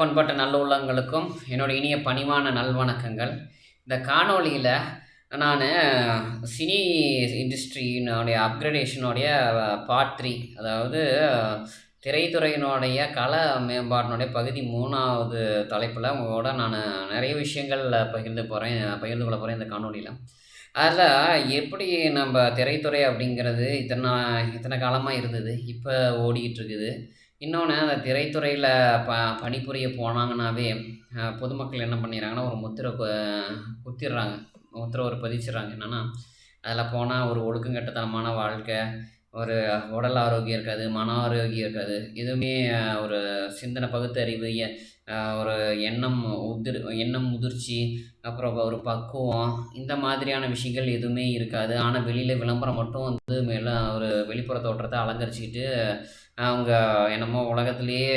அனைத்து பண்பாட்டு நல்லுள்ளங்களுக்கும் என்னோட இனிய பணிவான நல்வணக்கங்கள். இந்த காணொளியில் நான் சினி இண்டஸ்ட்ரியினுடைய அப்கிரேடேஷனுடைய பார்ட் த்ரீ அதாவது திரைத்துறையினுடைய கல மேம்பாட்டினுடைய பகுதி மூணாவது தலைப்பில் உங்களோட நான் நிறைய விஷயங்கள் பகிர்ந்து போகிறேன் பகிர்ந்து கொள்ள போகிறேன் இந்த காணொலியில் அதில் எப்படி நம்ம திரைத்துறை அப்படிங்கிறது இத்தனை இத்தனை காலமாக இருந்தது இப்போ ஓடிக்கிட்டு இருக்குது இன்னொன்று அந்த திரைத்துறையில் ப பணிபுரிய போனாங்கன்னாவே பொதுமக்கள் என்ன பண்ணிடுறாங்கன்னா ஒரு முத்திரை குத்திடுறாங்க முத்திரை ஒரு பதிச்சிடுறாங்க என்னென்னா அதில் போனால் ஒரு ஒழுக்கங்கட்டத்தனமான வாழ்க்கை ஒரு உடல் ஆரோக்கியம் இருக்காது மன ஆரோக்கியம் இருக்காது. எதுவுமே ஒரு சிந்தனை பகுத்தறிவு ஒரு எண்ணம் உதிர் எண்ணம் முதிர்ச்சி அப்புறம் ஒரு பக்குவம் இந்த மாதிரியான விஷயங்கள் எதுவுமே இருக்காது. ஆனால் வெளியில் விளம்பரம் மட்டும் வந்து மேலே ஒரு வெளிப்புற தோற்றத்தை அலங்கரிச்சுக்கிட்டு அவங்க என்னமோ உலகத்திலேயே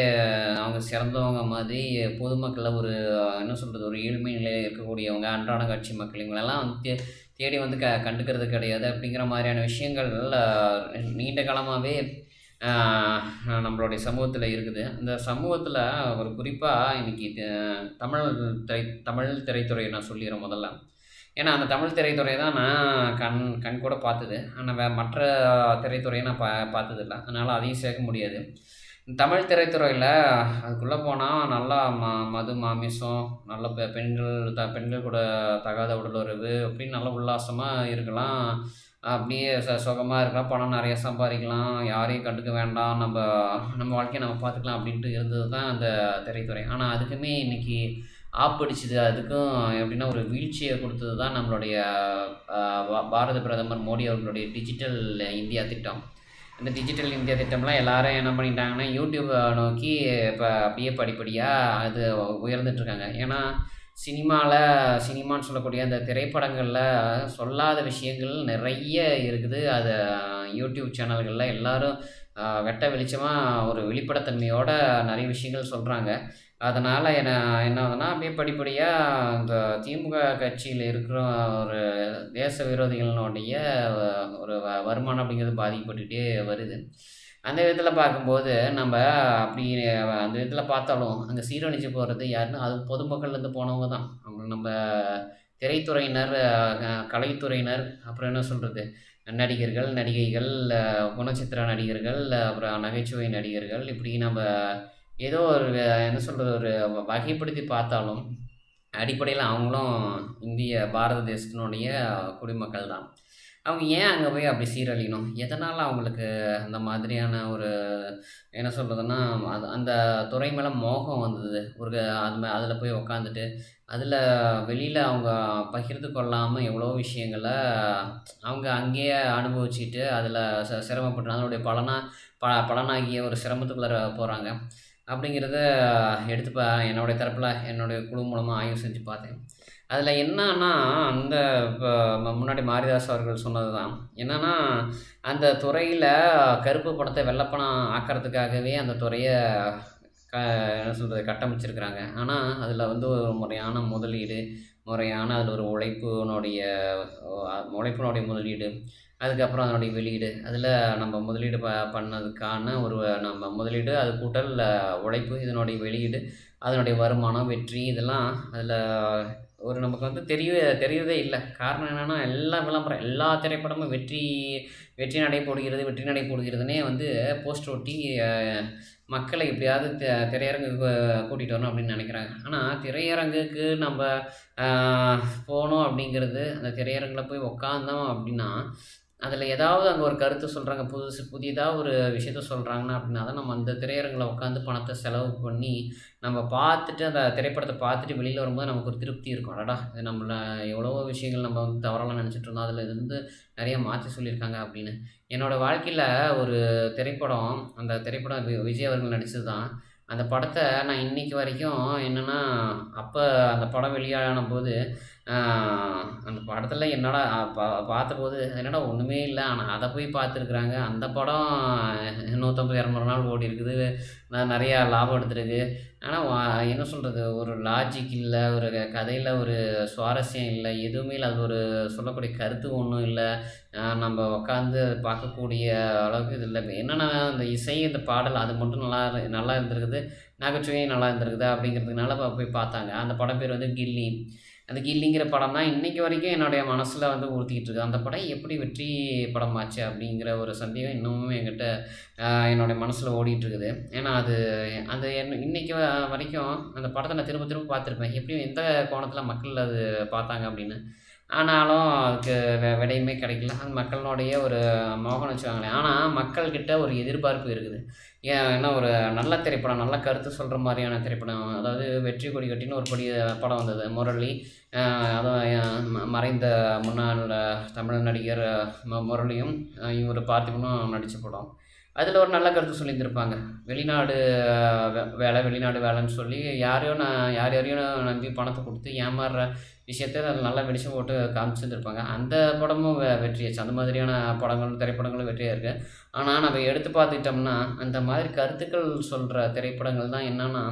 அவங்க சிறந்தவங்க மாதிரி பொதுமக்களை ஒரு என்ன சொல்கிறது ஒரு ஏழ்மை நிலையில் இருக்கக்கூடியவங்க அன்றாட காட்சி மக்கள் இவங்களெல்லாம் வந்து தே- தேடி வந்து க கண்டுக்கிறது கிடையாது. அப்படிங்கிற மாதிரியான விஷயங்கள் நீண்ட காலமாகவே நம்மளுடைய சமூகத்தில் இருக்குது. அந்த சமூகத்தில் ஒரு குறிப்பாக இன்னைக்கு தமிழ் திரை தமிழ் திரைத்துறையை நான் சொல்லிடுறேன் முதல்ல. ஏன்னா அந்த தமிழ் திரைத்துறை தான் நான் கண் கண் கூட பார்த்தது. ஆனால் வே மற்ற திரைத்துறையை நான் பா பார்த்ததில்ல. அதனால் அதையும் சேர்க்க முடியாது. தமிழ் திரைத்துறையில் அதுக்குள்ளே போனால் நல்லா ம மது மாமிசம் நல்ல பெ பெண்கள் த பெண்கள் கூட தகாத உடலுறவு அப்படின்னு நல்ல உல்லாசமாக இருக்கலாம். அப்படியே ச சுகமாக இருக்கலாம் பணம் நிறைய சம்பாதிக்கலாம் யாரையும் கண்டுக்க வேண்டாம் நம்ம நம்ம வாழ்க்கையை நம்ம பார்த்துக்கலாம் அப்படின்ட்டு இருந்தது தான் அந்த திரைத்துறை. ஆனால் அதுக்குமே இன்றைக்கி ஆப்படிச்சுது அதுக்கும் எப்படின்னா ஒரு வீழ்ச்சியை கொடுத்தது தான் நம்மளுடைய பாரத பிரதமர் மோடி அவர்களுடைய டிஜிட்டல் இந்தியா திட்டம். இந்த டிஜிட்டல் இந்தியா திட்டம்லாம் எல்லாரும் என்ன பண்ணிட்டாங்கன்னா யூடியூப்பை நோக்கி இப்போ அப்படியே படிப்படியாக அது உயர்ந்துட்டுருக்காங்க ஏன்னா சினிமாவில் சினிமான்னு சொல்லக்கூடிய அந்த திரைப்படங்களில் சொல்லாத விஷயங்கள் நிறைய இருக்குது. அதை யூடியூப் சேனல்களில் எல்லாரும் வெட்ட வெளிச்சமாக ஒரு வெளிப்படத்தன்மையோட நிறைய விஷயங்கள் சொல்கிறாங்க அதனால் என்ன என்ன ஆகுதுன்னா அப்படியே படிப்படியாக இந்த திமுக கட்சியில் இருக்கிற ஒரு தேச விரோதிகளினுடைய ஒரு வ வருமானம் அப்படிங்கிறது பாதிக்கப்பட்டுகிட்டே வருது. அந்த விதத்தில் பார்க்கும்போது நம்ம அப்படி அந்த விதத்தில் பார்த்தாலும் அங்கே சீரழிஞ்சு போகிறது யாருன்னா அது பொதுமக்கள்லேருந்து போனவங்க தான். அவங்க நம்ம திரைத்துறையினர் கலைத்துறையினர் அப்புறம் என்ன சொல்கிறது நடிகர்கள் நடிகைகள் குணச்சித்திர நடிகர்கள் அப்புறம் நகைச்சுவை நடிகர்கள் இப்படி நம்ம ஏதோ ஒரு என்ன சொல்கிறது ஒரு வகைப்படுத்தி பார்த்தாலும் அடிப்படையில் அவங்களும் இந்திய பாரத தேசத்தினுடைய குடிமக்கள் தான் அவங்க ஏன் அங்கே போய் அப்படி சீரழியணும்? எதனால் அவங்களுக்கு அந்த மாதிரியான ஒரு என்ன சொல்கிறதுன்னா அது அந்த துறை மேலே மோகம் வந்தது? ஒரு அது மே அதில் போய் உக்காந்துட்டு அதில் வெளியில் அவங்க பகிர்ந்து கொள்ளாமல் எவ்வளோ விஷயங்களை அவங்க அங்கேயே அனுபவிச்சுட்டு அதில் ச சிரமப்பட்டு அதனுடைய பலனாக ப பலனாகிய ஒரு சிரமத்துக்குள்ளே போகிறாங்க அப்படிங்கிறத எடுத்து பா என்னுடைய தரப்பில் என்னுடைய குழு மூலமாக ஆய்வு செஞ்சு பார்த்தேன். அதில் என்னன்னா அந்த இப்போ முன்னாடி மாரிதாஸ் அவர்கள் சொன்னது தான் என்னன்னா அந்த துறையில் கருப்பு பணத்தை வெள்ளப்பணம் ஆக்கிறதுக்காகவே அந்த துறையை க என்ன சொல்கிறது கட்டமைச்சிருக்கிறாங்க. ஆனால் அதில் வந்து ஒரு முறையான முதலீடு முறையான அதில் ஒரு உழைப்பினுடைய உழைப்பினுடைய முதலீடு அதுக்கப்புறம் அதனுடைய வெளியீடு. அதில் நம்ம முதலீடு ப பண்ணதுக்கான ஒரு நம்ம முதலீடு அது கூட்டல் உழைப்பு இதனுடைய வெளியீடு அதனுடைய வருமானம் வெற்றி இதெல்லாம் அதில் ஒரு நமக்கு வந்து தெரிய தெரியவே இல்லை. காரணம் என்னென்னா எல்லா விளம்பரம் எல்லா திரைப்படமும் வெற்றி வெற்றி நடை போடுகிறது வெற்றி நடை போடுகிறதுனே வந்து போஸ்டர் ஒட்டி மக்களை எப்படியாவது திரையரங்கு திரையரங்குக்கு கூட்டிகிட்டு வரணும் அப்படின்னு நினைக்கிறாங்க. ஆனால் திரையரங்குக்கு நம்ம போனோம் அப்படிங்கிறது அந்த திரையரங்கில் போய் உக்காந்தோம் அப்படின்னா அதில் ஏதாவது அங்கே ஒரு கருத்து சொல்கிறாங்க புதுசு புதிதாக ஒரு விஷயத்த சொல்கிறாங்கன்னா அப்படின்னா தான் நம்ம அந்த திரையரங்கில் உட்காந்து பணத்தை செலவு பண்ணி நம்ம பார்த்துட்டு அந்த திரைப்படத்தை பார்த்துட்டு வெளியில் வரும்போது நமக்கு ஒரு திருப்தி இருக்கும். அடடா இது நம்மள எவ்வளவோ விஷயங்கள் நம்ம வந்து தவறலாம் நினச்சிட்டு இருந்தோம். அதில் இது வந்து நிறைய மாற்றி சொல்லியிருக்காங்க அப்படின்னு. என்னோடய வாழ்க்கையில் ஒரு திரைப்படம் அந்த திரைப்படம் வி- விஜய் அவர்கள் நடித்தது தான். அந்த படத்தை நான் இன்னைக்கு வரைக்கும் என்னென்னா அப்போ அந்த படம் வெளியான போது அந்த படத்தில் என்னடா பா பார்த்தபோது என்னடா ஒன்றுமே இல்லை ஆனால் அதை போய் பார்த்துருக்குறாங்க. அந்த படம் 150, 200 நாள் ஓடியிருக்குது. நான் நிறையா லாபம் எடுத்துருக்கு ஆனால் என்ன சொல்கிறது ஒரு லாஜிக் இல்லை ஒரு கதையில் ஒரு சுவாரஸ்யம் இல்லை எதுவுமே இல்லை அது ஒரு சொல்லக்கூடிய கருத்து ஒன்றும் இல்லை நம்ம நம்ப உட்காந்து பார்க்கக்கூடிய அளவுக்கு இது இல்லை என்னன்னா இந்த இசை, இந்த பாடல் அது மட்டும் நல்லா நல்லா இருந்திருக்குது. நகைச்சுவையும் நல்லா இருந்திருக்குது அப்படிங்கிறதுனால போய் பார்த்தாங்க. அந்த படம் பேர் வந்து கில்லி. அந்த கில்லிங்கிற படம் தான் இன்றைக்கி வரைக்கும் என்னுடைய மனசில் வந்து உறுத்திக்கிட்டு இருக்கு. அந்த படம் எப்படி வெற்றி படமாச்சு? அப்படிங்கிற ஒரு சந்தேகம் இன்னமும் என்கிட்ட என்னுடைய மனசில் ஓடிட்டு இருக்குது. ஏன்னா அது அந்த என் இன்னைக்கு வரைக்கும் அந்த படத்தை நான் திரும்ப திரும்ப பார்த்துருப்பேன். எப்படியும் எந்த கோணத்தில் மக்கள் அது பார்த்தாங்க அப்படின்னு. ஆனாலும் அதுக்கு வெ விடையுமே கிடைக்கல. அது மக்களுடைய ஒரு மோகம்னு வச்சுக்கோங்களேன். ஆனால் மக்கள்கிட்ட ஒரு எதிர்பார்ப்பு இருக்குது. ஏன் ஏன்னா ஒரு நல்ல திரைப்படம், நல்ல கருத்து சொல்கிற மாதிரியான திரைப்படம். அதாவது வெற்றி கொடி கட்டின்னு ஒரு படி படம் வந்தது. முரளி அதுவும் மறைந்த முன்னாள் தமிழ் நடிகர் முரளியும், இவர் பார்த்திபனும் நடித்த படம். அதில் ஒரு நல்ல கருத்து சொல்லியிருந்திருப்பாங்க. வெளிநாடு வே வேலை, வெளிநாடு வேலைன்னு சொல்லி யாரையும் நான் யார் யாரையும் நம்பி பணத்தை கொடுத்து ஏமாறுற விஷயத்த அதில் நல்லா வெளிச்சம் போட்டு காமிச்சிருந்துருப்பாங்க அந்த படமும் வெ வெற்றியாச்சு. அந்த மாதிரியான படங்கள், திரைப்படங்களும் வெற்றியாக இருக்குது ஆனால் நம்ம எடுத்து பார்த்துக்கிட்டோம்னா, அந்த மாதிரி கருத்துக்கள் சொல்கிற திரைப்படங்கள் தான் என்னென்னா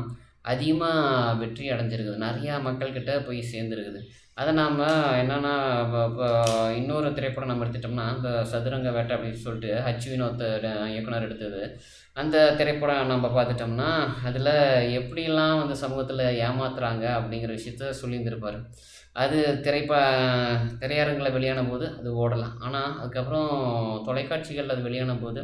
அதிகமாக வெற்றி அடைஞ்சிருக்குது. நிறையா மக்கள்கிட்ட போய் சேர்ந்துருக்குது. அதை நாம் என்னன்னா இப்போ இன்னொரு திரைப்படம் நம்ம எடுத்துட்டோம்னா, அந்த சதுரங்க வேட்டை அப்படின்னு சொல்லிட்டு ஹச். வினோத் இயக்குனர் எடுத்தது. அந்த திரைப்படம் நம்ம பார்த்துட்டோம்னா, அதில் எப்படிலாம் வந்து சமூகத்தில் ஏமாத்துறாங்க அப்படிங்கிற விஷயத்த சொல்லியிருந்திருப்பார் அது திரைப்ப திரையரங்கில் வெளியான போது அது ஓடலாம். ஆனால் அதுக்கப்புறம் தொலைக்காட்சிகளில் அது வெளியானபோது,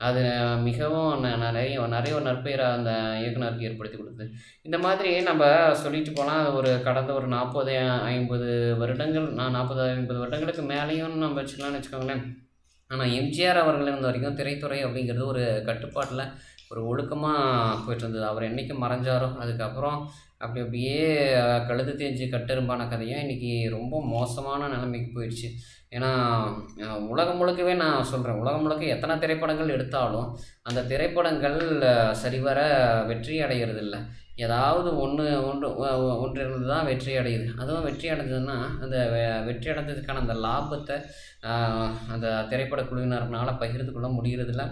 அது மிகவும் ந நிறைய நெறைய ஒரு நற்பெயர அந்த இயக்குனருக்கு ஏற்படுத்தி கொடுத்து இந்த மாதிரி நம்ம சொல்லிட்டு போனால் ஒரு கடந்த ஒரு 40, 50 வருடங்கள் நான் 40, 50 வருடங்களுக்கு மேலேயும் நம்ம வச்சுக்கலாம்னு வச்சுக்கோங்களேன். ஆனால் எம்ஜிஆர் அவர்கள் இருந்த வரைக்கும் திரைத்துறை அப்படிங்கிறது ஒரு கட்டுப்பாட்டில் ஒரு ஒழுக்கமாக போயிட்டு இருந்தது அவர் என்றைக்கு மறைஞ்சாரோ, அதுக்கப்புறம் அப்படி அப்படியே கழுத்து தேஞ்சு கட்டெரும்பான கதையாக இன்றைக்கி ரொம்ப மோசமான நிலைமைக்கு போயிடுச்சு. ஏன்னா உலகம் முழுக்கவே நான் சொல்கிறேன் உலகம் முழுக்க எத்தனை திரைப்படங்கள் எடுத்தாலும், அந்த திரைப்படங்கள் சரிவர வெற்றி அடைகிறதில்ல ஏதாவது ஒன்று ஒன்று ஒன்று இருந்து தான் வெற்றி அடையுது. அதுவும் வெற்றி அடைஞ்சதுன்னா, அந்த வெ வெற்றி அடைஞ்சதுக்கான அந்த லாபத்தை அந்த திரைப்பட குழுவினர்னால பகிர்ந்து கொள்ள முடியறதில்ல.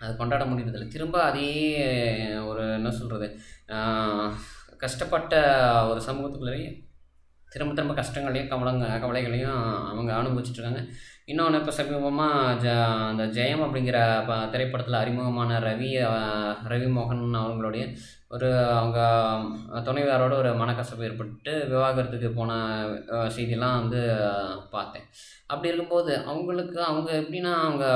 அது கொண்டாட முடியறதில்ல. திரும்ப அதே ஒரு என்ன சொல்கிறது கஷ்டப்பட்ட ஒரு சமூகத்துக்குள்ளேயே திரும்ப திரும்ப கஷ்டங்களையும், கவலங்க கவலைகளையும் அவங்க அனுபவிச்சிட்ருக்காங்க இன்னொன்று இப்போ சமீபமாக ஜ அந்த ஜெயம் அப்படிங்கிற ப திரைப்படத்தில் அறிமுகமான ரவி ரவி மோகன் அவங்களுடைய ஒரு அவங்க துணைவியாரோட ஒரு மனக்கசப்பு ஏற்பட்டு விவாகரத்துக்கு போன அ வந்து பார்த்தேன். அப்படி இருக்கும்போது அவங்களுக்கு அவங்க எப்படின்னா, அவங்க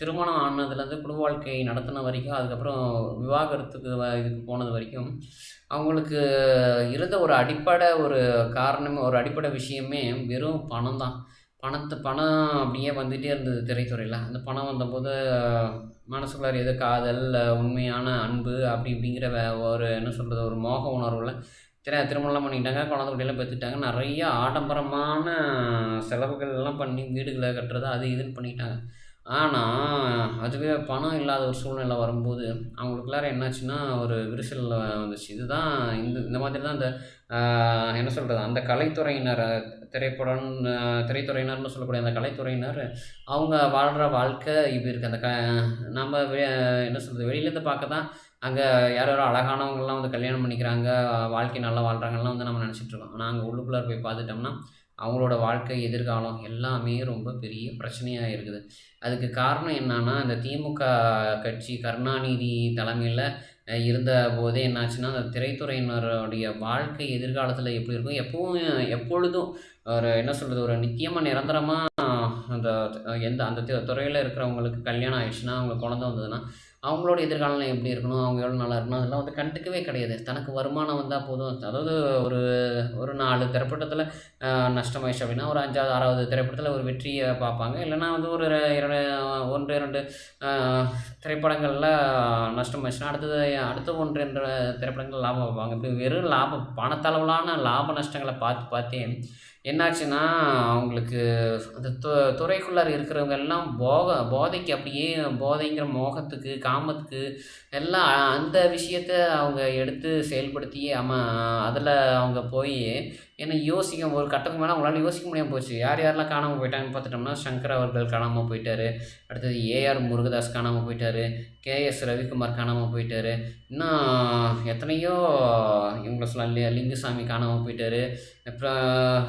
திருமணம் ஆனதுலேருந்து குடும்ப வாழ்க்கை நடத்தின வரைக்கும், அதுக்கப்புறம் விவாகரத்துக்கு வ இதுக்கு போனது வரைக்கும், அவங்களுக்கு இருந்த ஒரு அடிப்படை ஒரு காரணம், ஒரு அடிப்படை விஷயமே வெறும் பணம் தான். பணத்து பணம் அப்படியே வந்துகிட்டே இருந்தது திரைத்துறையில் அந்த பணம் வந்தபோது மனசுக்குள்ளார ஏதோ காதல், உண்மையான அன்பு அப்படி இப்படிங்கிற வே ஒரு என்ன சொல்கிறது ஒரு மோக உணர்வில் திர திருமணம்லாம் பண்ணிக்கிட்டாங்க. குழந்தை குட்டியெல்லாம் பெத்துக்கிட்டாங்க. நெறைய ஆடம்பரமான செலவுகள்லாம் பண்ணி வீடுகளை கட்டுறது, அது இதுன்னு பண்ணிட்டாங்க ஆனால் அதுவே பணம் இல்லாத ஒரு சூழ்நிலை வரும்போது, அவங்களுக்குள்ளார என்னாச்சுன்னா, ஒரு விரிசல் வந்துச்சு. இதுதான் இந்த இந்த மாதிரி தான் இந்த என்ன சொல்கிறது அந்த கலைத்துறையினர் திரைப்படம் திரைத்துறையினர்னு சொல்லக்கூடிய அந்த கலைத்துறையினர், அவங்க வாழ்கிற வாழ்க்கை இப்படி இருக்குது அந்த க நம்ம வெ என்ன சொல்கிறது வெளியிலேருந்து பார்க்க தான் அங்கே யார் யாரோ அழகானவங்கள்லாம் வந்து கல்யாணம் பண்ணிக்கிறாங்க, வாழ்க்கை நல்லா வாழ்கிறாங்கலாம் வந்து நம்ம நினச்சிட்ருக்கோம் இருக்கோம். அங்கே உள்ளுக்குள்ளே போய் பார்த்துட்டோம்னா, அவங்களோட வாழ்க்கை, எதிர்காலம் எல்லாமே ரொம்ப பெரிய பிரச்சனையாக இருக்குது. அதுக்கு காரணம் என்னன்னா, இந்த திமுக கட்சி கருணாநிதி தலைமையில் இருந்த போதே என்னாச்சுன்னா, அந்த திரைத்துறையினருடைய வாழ்க்கை எதிர்காலத்தில் எப்படி இருக்கும்? எப்பவும் எப்பொழுதும் ஒரு என்ன சொல்கிறது ஒரு நித்தியமாக நிரந்தரமாக அந்த எந்த அந்த துறையில் இருக்கிறவங்களுக்கு கல்யாணம் ஆயிடுச்சுன்னா, அவங்க குழந்தை வந்ததுன்னா, அவங்களோட எதிர்காலம் எப்படி இருக்கணும்? அவங்க எவ்வளோ நல்லா இருக்கணும்? அதெல்லாம் வந்து கண்டுக்கவே கிடையாது. தனக்கு வருமானம் வந்தால் போதும். அதாவது ஒரு ஒரு நாலு திரைப்படத்தில் நஷ்டமாயிடுச்சு அப்படின்னா, ஒரு அஞ்சாவது ஆறாவது திரைப்படத்தில் ஒரு வெற்றியை பார்ப்பாங்க. இல்லைனா வந்து ஒரு இரண்டு ஒன்று இரண்டு திரைப்படங்களில் நஷ்டமாயிடுச்சுன்னா, அடுத்தது அடுத்த ஒன்று என்ற திரைப்படங்கள் லாபம் பார்ப்பாங்க. இப்படி வெறும் லாபம் பணத்தளவிலான லாப நஷ்டங்களை பார்த்து பார்த்தே என்னாச்சுன்னா, அவங்களுக்கு அந்த து துறைக்குள்ளார இருக்கிறவங்க எல்லாம் போக போதைக்கு அப்படியே போதைங்கிற மோகத்துக்கு, காமத்துக்கு எல்லாம் அந்த விஷயத்த அவங்க எடுத்து செயல்படுத்தி, ஆமாம் அதில் அவங்க போய் ஏன்னா யோசிக்க ஒரு கட்டத்துக்கு மேலே அவங்களால யோசிக்க முடியாமல் போச்சு. யார் யாரெல்லாம் காணாமல் போயிட்டாங்கன்னு பார்த்துட்டோம்னா சங்கர் அவர்கள் காணாமல் போயிட்டார். அடுத்தது ஏஆர் முருகதாஸ் காணாமல் போயிட்டார். கேஎஸ் ரவிக்குமார் காணாமல் போயிட்டார். இன்னும் எத்தனையோ இவங்கள சொல்லலாம் இல்லையா? லிங்குசாமி காணாமல் போயிட்டார். அப்புறம்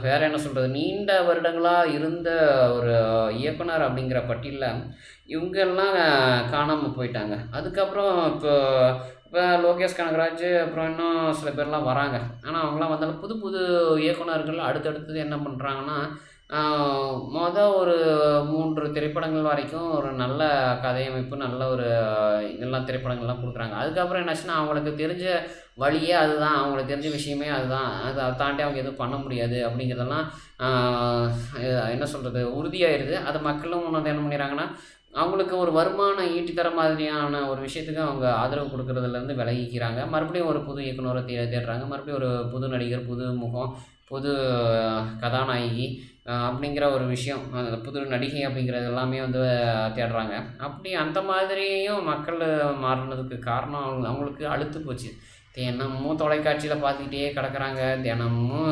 வேறு என்ன சொல்கிறது நீண்ட வருடங்களாக இருந்த ஒரு இயக்குனர் அப்படிங்கிற பட்டியலில் இவங்கெல்லாம் காணாமல் போயிட்டாங்க. அதுக்கப்புறம் இப்போ இப்போ லோகேஷ் கனகராஜ் அப்புறம் இன்னும் சில பேர்லாம் வராங்க. ஆனால் அவங்களாம் வந்தாலும் புது புது இயக்குனர்கள் அடுத்தடுத்தது என்ன பண்ணுறாங்கன்னா மொதல் ஒரு மூன்று திரைப்படங்கள் வரைக்கும் ஒரு நல்ல கதையமைப்பு நல்ல ஒரு இதெல்லாம் திரைப்படங்கள்லாம் கொடுக்குறாங்க. அதுக்கப்புறம் என்னாச்சுன்னா அவங்களுக்கு தெரிஞ்ச வழியே அதுதான். அவங்களுக்கு தெரிஞ்ச விஷயமே அதுதான். அதை தாண்டி அவங்க எதுவும் பண்ண முடியாது அப்படிங்கிறதெல்லாம் என்ன சொல்கிறது உறுதியாயிடுது அது மக்களும் வந்து என்ன பண்ணிடுறாங்கன்னா அவங்களுக்கு ஒரு வருமானம் ஈட்டி தர மாதிரியான ஒரு விஷயத்துக்கு அவங்க ஆதரவு கொடுக்குறதுலேருந்து விலகிக்கிறாங்க. மறுபடியும் ஒரு புது இயக்குனரை தே தேடுறாங்க. மறுபடியும் ஒரு புது நடிகர் புது முகம் புது கதாநாயகி அப்படிங்கிற ஒரு விஷயம் அந்த புது நடிகை அப்படிங்கிறது எல்லாமே வந்து தேடுறாங்க. அப்படி அந்த மாதிரியும் மக்கள் மாறினதுக்கு காரணம் அவங்களுக்கு அழுத்து போச்சு. தினமும் தொலைக்காட்சியில் பார்த்துக்கிட்டே கிடக்குறாங்க. தினமும்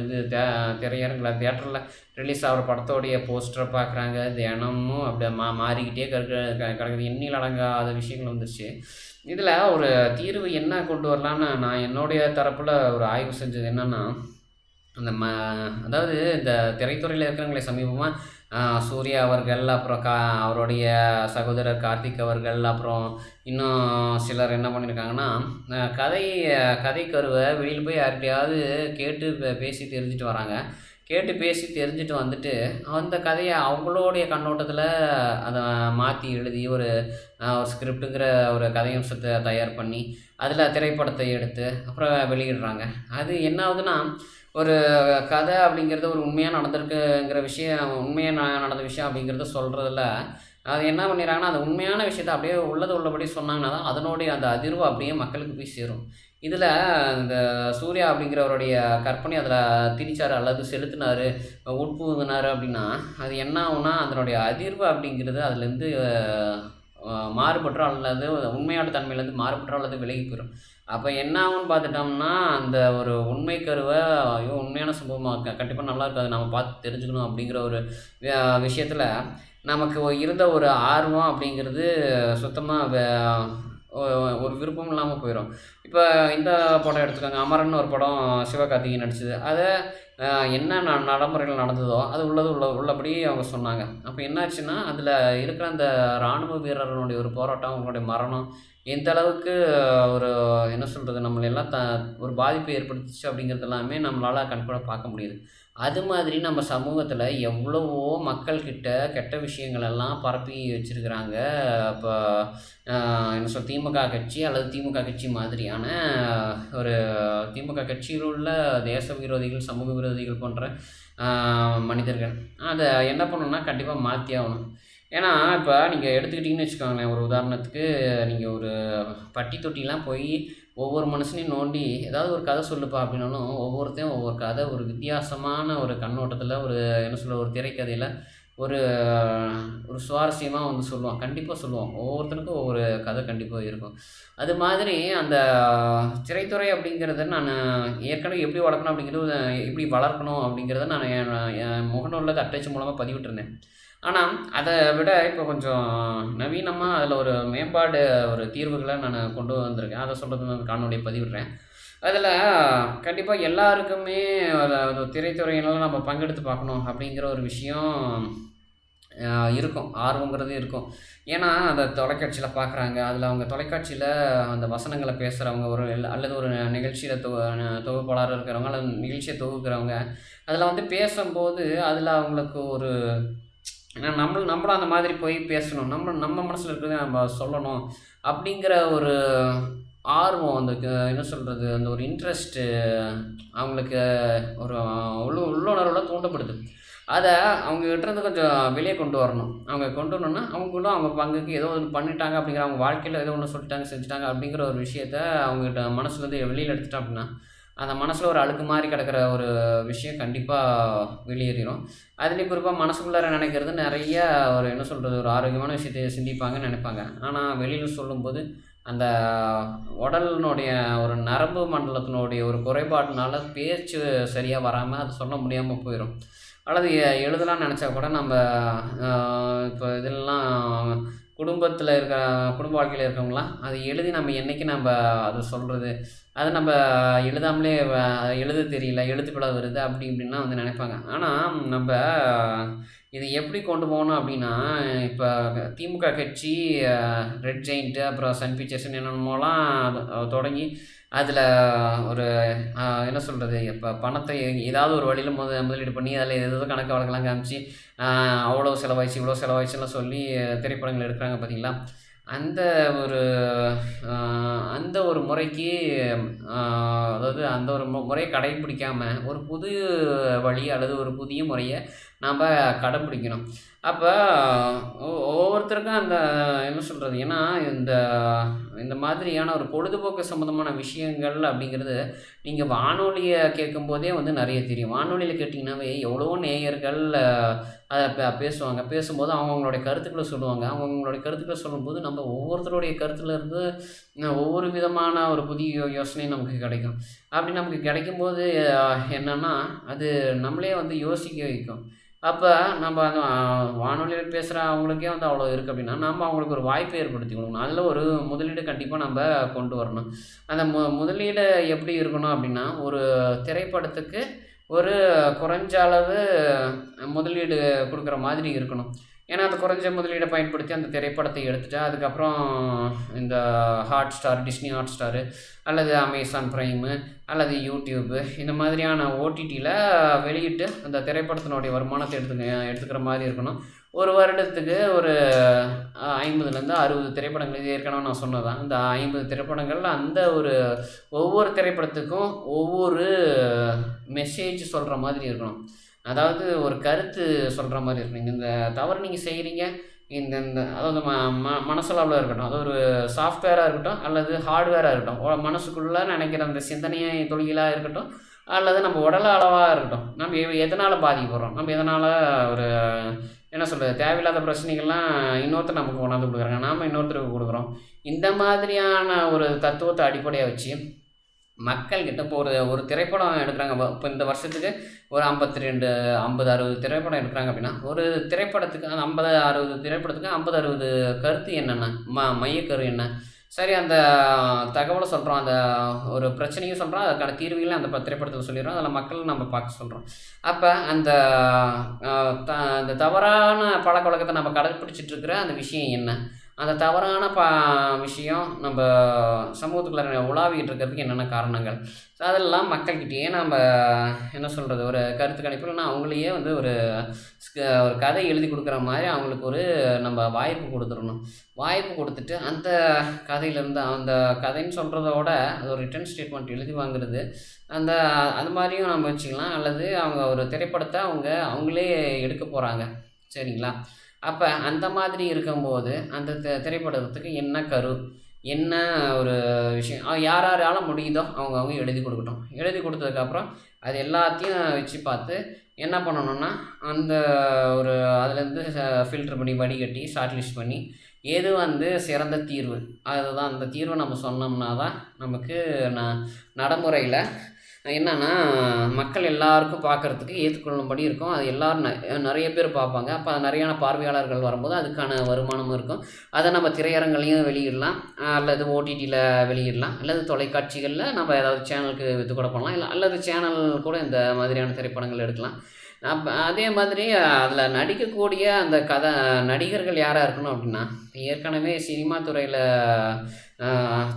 இது தே திரையரங்கில் தேட்டரில் ரிலீஸ் ஆகிற படத்தோடைய போஸ்டரை பார்க்குறாங்க. தினமும் அப்படியே மா மாறிக்கிட்டே கிடக்கு கிடக்குது. எண்ணில் அடங்காத விஷயங்கள் வந்துருச்சு. இதில் ஒரு தீர்வு என்ன கொண்டு வரலான்னு நான் என்னுடைய தரப்பில் ஒரு ஆய்வு செஞ்சது என்னென்னா அந்த ம அதாவது இந்த திரைத்துறையில் இருக்கிறவங்களே சமீபமாக சூர்யா அவர்கள் அப்புறம் கா அவருடைய சகோதரர் கார்த்திக் அவர்கள் அப்புறம் இன்னும் சிலர் என்ன பண்ணியிருக்காங்கன்னா கதை கதை கருவை வெளியில் போய் யார்கிட்டையாவது கேட்டு பேசி தெரிஞ்சுட்டு வராங்க. கேட்டு பேசி தெரிஞ்சுட்டு வந்துட்டு அந்த கதையை அவங்களுடைய கண்ணோட்டத்தில் அதை மாற்றி எழுதி ஒரு ஒரு ஸ்கிரிப்டுங்கிற ஒரு கதையம்சத்தை தயார் பண்ணி அதில் திரைப்படத்தை எடுத்து அப்புறம் வெளியிடுறாங்க. அது என்ன ஆகுதுன்னா ஒரு கதை அப்படிங்கிறது ஒரு உண்மையாக நடந்திருக்குங்கிற விஷயம் உண்மையாக நடந்த விஷயம் அப்படிங்கிறத சொல்கிறதில்ல அது என்ன பண்ணிடுறாங்கன்னா அந்த உண்மையான விஷயத்த அப்படியே உள்ளது உள்ளபடி சொன்னாங்கன்னா தான் அதனுடைய அந்த அதிர்வு அப்படியே மக்களுக்கு போய் சேரும். இதில் இந்த சூர்யா அப்படிங்கிறவருடைய கற்பனை அதில் திணிச்சார் அல்லது செலுத்தினார் உட்புகுதினார் அப்படின்னா அது என்ன ஆகுனா அதனுடைய அதிர்வு அப்படிங்கிறது அதுலேருந்து மாறுபட்டோ அல்லது உண்மையான தன்மையிலேருந்து மாறுபட்டோ அல்லது விலகி போயிடும் அப்போ என்ன ஆகும்னு பார்த்துட்டோம்னா அந்த ஒரு உண்மை கருவை ஐயோ உண்மையான சம்பவமாக கண்டிப்பாக நல்லா இருக்காது நம்ம பார்த்து தெரிஞ்சுக்கணும் அப்படிங்கிற ஒரு விஷயத்தில் நமக்கு இருந்த ஒரு ஆர்வம் அப்படிங்கிறது சுத்தமாக ஒரு விருப்பம் இல்லாமல் போயிடும் இப்போ இந்த படம் எடுத்துக்கோங்க அமரன் ஒரு படம் சிவகார்த்திகேயன் நடிச்சது. அதை என்ன ந நடைமுறைகள் நடந்ததோ அது உள்ளது உள்ள உள்ளபடி அவங்க சொன்னாங்க. அப்போ என்னாச்சுன்னா அதில் இருக்கிற அந்த இராணுவ வீரர்களுடைய ஒரு போராட்டம் அவங்களுடைய மரணம் எந்த அளவுக்கு ஒரு என்ன சொல்கிறது நம்மளெல்லாம் த ஒரு பாதிப்பை ஏற்படுத்துச்சு அப்படிங்கிறது எல்லாமே நம்மளால் கண்கூட பார்க்க முடியுது. அது மாதிரி நம்ம சமூகத்தில் எவ்வளவோ மக்கள்கிட்ட கெட்ட விஷயங்களெல்லாம் பரப்பி வச்சுருக்கிறாங்க. இப்போ என்ன சொல் திமுக கட்சி அல்லது திமுக கட்சி மாதிரியான ஒரு திமுக கட்சியில் உள்ள தேச விரோதிகள் சமூக விரோதிகள் போன்ற மனிதர்கள். அதை என்ன பண்ணணும்னா கண்டிப்பாக மாற்றி ஆகணும். ஏன்னா இப்போ நீங்கள் எடுத்துக்கிட்டிங்கன்னு வச்சுக்கோங்களேன் ஒரு உதாரணத்துக்கு நீங்கள் ஒரு பட்டி தொட்டிலாம் போய் ஒவ்வொரு மனுஷனையும் நோண்டி ஏதாவது ஒரு கதை சொல்லுப்பா அப்படின்னாலும் ஒவ்வொருத்தையும் ஒவ்வொரு கதை ஒரு வித்தியாசமான ஒரு கண்ணோட்டத்தில் ஒரு என்ன சொல்ல ஒரு திரைக்கதையில் ஒரு ஒரு சுவாரஸ்யமாக வந்து சொல்லுவான். கண்டிப்பாக சொல்லுவான். ஒவ்வொருத்தனுக்கும் ஒவ்வொரு கதை கண்டிப்பாக இருக்கும். அது மாதிரி அந்த திரைத்துறை அப்படிங்கிறத நான் ஏற்கனவே எப்படி வளர்க்கணும் அப்படிங்கிறது எப்படி வளர்க்கணும் அப்படிங்கிறத நான் என் முகநூலில் தட்டச்சு மூலமாக பதிவிட்டிருந்தேன். ஆனால் அதை விட இப்போ கொஞ்சம் நவீனமாக அதில் ஒரு மேம்பாடு ஒரு தீர்வுகளை நான் கொண்டு வந்திருக்கேன். அதை சொல்கிறது நான் காணொலியை பதிவிடுறேன். அதில் கண்டிப்பாக எல்லாருக்குமே அது திரைத்துறையினால நம்ம பங்கெடுத்து பார்க்கணும் அப்படிங்கிற ஒரு விஷயம் இருக்கும். ஆர்வங்கிறது இருக்கும். ஏன்னா அந்த தொலைக்காட்சியில் பார்க்குறாங்க. அதில் அவங்க தொலைக்காட்சியில் அந்த வசனங்களை பேசுகிறவங்க ஒரு அல்லது ஒரு நிகழ்ச்சியில் தொ தொகுப்பாளராக இருக்கிறவங்க அல்லது நிகழ்ச்சியை தொகுக்கிறவங்க அதில் வந்து பேசும்போது அதில் அவங்களுக்கு ஒரு ஏன்னா நம்ம நம்மளும் அந்த மாதிரி போய் பேசணும். நம்ம நம்ம மனசில் இருக்கிறத நம்ம சொல்லணும் அப்படிங்கிற ஒரு ஆர்வம் அந்த என்ன சொல்கிறது அந்த ஒரு இன்ட்ரெஸ்ட்டு அவங்களுக்கு ஒரு உள்ள உள்ளுணர்வில் தூண்டப்படுது. அதை அவங்ககிட்டருந்து கொஞ்சம் வெளியே கொண்டு வரணும். அவங்க கொண்டு வரணும்னா அவங்களும் அவங்க பங்குக்கு ஏதோ ஒன்று பண்ணிட்டாங்க அப்படிங்கிற அவங்க வாழ்க்கையில் ஏதோ ஒன்று சொல்லிட்டாங்க செஞ்சுட்டாங்க அப்படிங்கிற ஒரு விஷயத்த அவங்ககிட்ட மனசுலேருந்து வெளியில் எடுத்துட்டோம் அப்படின்னா அந்த மனசில் ஒரு அழுக்கு மாதிரி கிடக்கிற ஒரு விஷயம் கண்டிப்பாக வெளியேறிடும் அதுலேயும் குறிப்பாக மனசுக்குள்ளார நினைக்கிறது நிறைய ஒரு என்ன சொல்கிறது ஒரு ஆரோக்கியமான விஷயத்தை சிந்திப்பாங்கன்னு நினைப்பாங்க. ஆனால் வெளியில் சொல்லும்போது அந்த உடலினுடைய ஒரு நரம்பு மண்டலத்தினுடைய ஒரு குறைபாடுனால பேச்சு சரியாக வராமல் அது சொல்ல முடியாமல் போயிடும் அல்லது எழுதலாம் எழுதலாம்னு கூட நம்ம இப்போ இதெல்லாம் குடும்பத்தில் இருக்க குடும்ப வாழ்க்கையில் இருக்கவங்கலாம் அதை எழுதி நம்ம என்றைக்கு நம்ம அதை சொல்கிறது அதை நம்ம எழுதாமலே எழுத தெரியல எழுத்து பிழை வருது அப்படி இப்படின்லாம் வந்து நினைப்பாங்க. ஆனால் நம்ம இது எப்படி கொண்டு போகணும் அப்படின்னா இப்போ திமுக கட்சி ரெட் ஜெயிண்ட்டு அப்புறம் சன் பிக்சர்ஸ்னு என்னென்னமோலாம் தொடங்கி அதில் ஒரு என்ன சொல்கிறது இப்போ பணத்தை ஏதாவது ஒரு வழியில் முத முதலீடு பண்ணி அதில் ஏதோ கணக்கு வழக்கெல்லாம் காமிச்சு அவ்வளோ செலவாயிடுச்சு இவ்வளோ செலவாயிடுச்சுலாம் சொல்லி திரைப்படங்கள் எடுக்கிறாங்க பார்த்தீங்களா அந்த ஒரு அந்த ஒரு முறைக்கு அதாவது அந்த ஒரு மு முறையை கடைப்பிடிக்காமல் ஒரு புது வழி அல்லது ஒரு புதிய முறையை நாம் கடைப்பிடிக்கணும் அப்போ ஒவ்வொருத்தருக்கும் அந்த என்ன சொல்கிறது ஏன்னா இந்த இந்த மாதிரியான ஒரு பொழுதுபோக்கு சம்மந்தமான விஷயங்கள் அப்படிங்கிறது நீங்கள் வானொலியை கேட்கும்போதே வந்து நிறைய தெரியும். வானொலியில் கேட்டிங்கன்னாவே எவ்வளோ நேயர்கள் அதை பேசுவாங்க. பேசும்போது அவங்கவுங்களுடைய கருத்துக்களை சொல்லுவாங்க. அவங்கவுங்களுடைய கருத்துக்களை சொல்லும்போது நம்ம ஒவ்வொருத்தருடைய கருத்துலேருந்து ஒவ்வொரு விதமான ஒரு புதிய யோசனையும் நமக்கு கிடைக்கும். அப்படி நமக்கு கிடைக்கும்போது என்னென்னா அது நம்மளே வந்து யோசிக்க வைக்கும். அப்போ நம்ம அந்த வானொலியில் பேசுகிற அவங்களுக்கே வந்து அவ்வளோ இருக்குது அப்படின்னா நம்ம அவங்களுக்கு ஒரு வாய்ப்பை ஏற்படுத்தி கொடுக்கணும். அதில் ஒரு முதலீடு கண்டிப்பாக நம்ம கொண்டு வரணும். அந்த மு முதலீடு எப்படி இருக்கணும் அப்படின்னா ஒரு திரைப்படத்துக்கு ஒரு குறைஞ்ச அளவு முதலீடு கொடுக்குற மாதிரி இருக்கணும். ஏன்னா அது குறைஞ்ச முதலீடை பயன்படுத்தி அந்த திரைப்படத்தை எடுத்துகிட்டு அதுக்கப்புறம் இந்த Hotstar Disney Hotstar அல்லது அமேசான் ப்ரைமு அல்லது யூடியூப்பு இந்த மாதிரியான ஓடிடியில் வெளியிட்டு அந்த திரைப்படத்தினுடைய வருமானத்தை எடுத்துக்க எடுத்துக்கிற மாதிரி இருக்கணும். ஒரு வருடத்துக்கு ஒரு ஐம்பதுலேருந்து அறுபது திரைப்படங்கள். இது ஏற்கனவே நான் சொன்னதான். இந்த ஐம்பது திரைப்படங்கள் அந்த ஒரு ஒவ்வொரு திரைப்படத்துக்கும் ஒவ்வொரு மெசேஜ் சொல்கிற மாதிரி இருக்கணும். அதாவது ஒரு கருத்து சொல்கிற மாதிரி இருக்கும் நீங்கள் இந்த தவறு நீங்கள் செய்கிறீங்க இந்த இந்த அதாவது ம ம மனசளவில் இருக்கட்டும் அது ஒரு சாஃப்ட்வேராக இருக்கட்டும் அல்லது ஹார்ட்வேராக இருக்கட்டும். மனசுக்குள்ளே நினைக்கிற அந்த சிந்தனையை தொழிலாக இருக்கட்டும் அல்லது நம்ம உடல் அளவாக இருக்கட்டும். நம்ம எதனால் பாதிக்கப்படுறோம்? நம்ம எதனால் ஒரு என்ன சொல்கிறது தேவையில்லாத பிரச்சனைகள்லாம் இன்னொருத்தர் நமக்கு கொண்டாந்து கொடுக்குறாங்க. நாம் இன்னொருத்தருக்கு கொடுக்குறோம். இந்த மாதிரியான ஒரு தத்துவத்தை அடிப்படையாக வச்சு மக்கள்கிட்ட இப்போ ஒரு ஒரு திரைப்படம் எடுக்கிறாங்க. இப்போ இந்த வருஷத்துக்கு ஒரு ஐம்பத்தி ரெண்டு ஐம்பது அறுபது திரைப்படம் எடுக்கிறாங்க அப்படின்னா ஒரு திரைப்படத்துக்கு அந்த ஐம்பது அறுபது திரைப்படத்துக்கு ஐம்பது அறுபது கருத்து என்னென்ன? ம மையக்கரு என்ன? சரி அந்த தகவலை சொல்கிறோம் அந்த ஒரு பிரச்சனையும் சொல்கிறோம் அதுக்கான தீர்வுகளையும் அந்த திரைப்படத்தில் சொல்லிடுறோம். அதில் மக்கள் நம்ம பார்க்க சொல்கிறோம் அப்போ அந்த த அந்த தவறான பழக்க வழக்கத்தை நம்ம கடைப்பிடிச்சிட்டு இருக்கிற அந்த விஷயம் என்ன? அந்த தவறான பா விஷயம் நம்ம சமூகத்துக்குள்ளே உலாவிகிட்டு இருக்கிறதுக்கு என்னென்ன காரணங்கள்? ஸோ அதெல்லாம் மக்கள்கிட்டயே நம்ம என்ன சொல்கிறது ஒரு கருத்து கணிப்பு அவங்களையே வந்து ஒரு ஒரு கதை எழுதி கொடுக்குற மாதிரி அவங்களுக்கு ஒரு நம்ம வாய்ப்பு கொடுத்துடணும். வாய்ப்பு கொடுத்துட்டு அந்த கதையிலேருந்து அந்த கதைன்னு சொல்கிறதோட அது ஒரு ரிட்டன் ஸ்டேட்மெண்ட் எழுதி வாங்குறது அந்த அது மாதிரியும் நம்ம வச்சுக்கலாம். அல்லது அவங்க ஒரு திரைப்படத்தை அவங்க அவங்களே எடுக்க போகிறாங்க சரிங்களா? அப்போ அந்த மாதிரி இருக்கும்போது அந்த திரைப்படத்துக்கு என்ன கரு? என்ன ஒரு விஷயம்? யார் யாரால் முடியுதோ அவங்க அவங்க எழுதி கொடுக்கட்டும். எழுதி கொடுத்ததுக்கப்புறம் அது எல்லாத்தையும் வச்சு பார்த்து என்ன பண்ணணுன்னா அந்த ஒரு அதுலேருந்து ஃபில்டர் பண்ணி வடிகட்டி ஷார்ட் லிஸ்ட் பண்ணி எது வந்து சிறந்த தீர்வு? அதுதான் அந்த தீர்வை நம்ம சொன்னோம்னா தான் நமக்கு ந நடைமுறையில் என்னென்னா மக்கள் எல்லாருக்கும் பார்க்குறதுக்கு ஏற்றுக்கொள்ளும்படி இருக்கும். அது எல்லோரும் நிறைய பேர் பார்ப்பாங்க அப்போ நிறையான பார்வையாளர்கள் வரும்போது அதுக்கான வருமானமும் இருக்கும். அதை நம்ம திரையரங்களையும் வெளியிடலாம். அல்லது ஓடிடியில் வெளியிடலாம். அல்லது தொலைக்காட்சிகளில் நம்ம ஏதாவது சேனலுக்கு விற்று கூட பண்ணலாம். இல்லை அல்லது சேனல் கூட இந்த மாதிரியான திரைப்படங்கள் எடுக்கலாம். அப்போ அதே மாதிரி அதில் நடிக்கக்கூடிய அந்த கதை நடிகர்கள் யாராக இருக்கணும் அப்படின்னா ஏற்கனவே சினிமா துறையில்